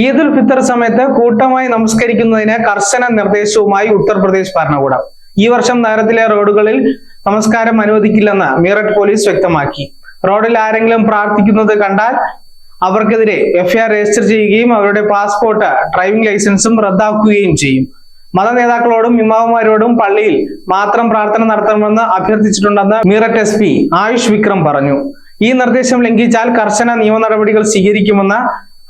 ഈദുൽ ഫിത്തർ സമയത്ത് കൂട്ടമായി നമസ്കരിക്കുന്നതിന് കർശന നിർദ്ദേശവുമായി ഉത്തർപ്രദേശ് ഭരണകൂടം. ഈ വർഷം നഗരത്തിലെ റോഡുകളിൽ നമസ്കാരം അനുവദിക്കില്ലെന്ന് മീററ്റ് പോലീസ് വ്യക്തമാക്കി. റോഡിൽ ആരെങ്കിലും പ്രാർത്ഥിക്കുന്നത് കണ്ടാൽ അവർക്കെതിരെ എഫ്ഐആർ രജിസ്റ്റർ ചെയ്യുകയും അവരുടെ പാസ്പോർട്ട് ഡ്രൈവിംഗ് ലൈസൻസും റദ്ദാക്കുകയും ചെയ്യും. മത നേതാക്കളോടും ഇമാവുമാരോടും പള്ളിയിൽ മാത്രം പ്രാർത്ഥന നടത്തണമെന്ന് അഭ്യർത്ഥിച്ചിട്ടുണ്ടെന്ന് മീററ്റ് എസ് പി ആയുഷ് വിക്രം പറഞ്ഞു. ഈ നിർദ്ദേശം ലംഘിച്ചാൽ കർശന നിയമ നടപടികൾ സ്വീകരിക്കുമെന്ന്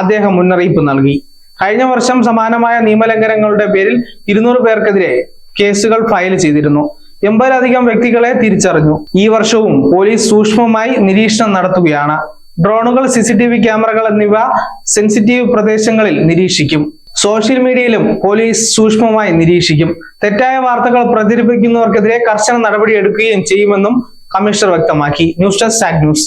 അദ്ദേഹം മുന്നറിയിപ്പ് നൽകി. കഴിഞ്ഞ വർഷം സമാനമായ നിയമലംഘനങ്ങളുടെ പേരിൽ ഇരുന്നൂറ് പേർക്കെതിരെ കേസുകൾ ഫയൽ ചെയ്തിരുന്നു. എൺപതിലധികം വ്യക്തികളെ തിരിച്ചറിഞ്ഞു. ഈ വർഷവും പോലീസ് സൂക്ഷ്മമായി നിരീക്ഷണം നടത്തുകയാണ്. ഡ്രോണുകൾ സി സി ടി വി ക്യാമറകൾ എന്നിവ സെൻസിറ്റീവ് പ്രദേശങ്ങളിൽ നിരീക്ഷിക്കും. സോഷ്യൽ മീഡിയയിലും പോലീസ് സൂക്ഷ്മമായി നിരീക്ഷിക്കും. തെറ്റായ വാർത്തകൾ പ്രചരിപ്പിക്കുന്നവർക്കെതിരെ കർശന നടപടി എടുക്കുകയും ചെയ്യുമെന്നും കമ്മീഷണർ വ്യക്തമാക്കി. News desk news.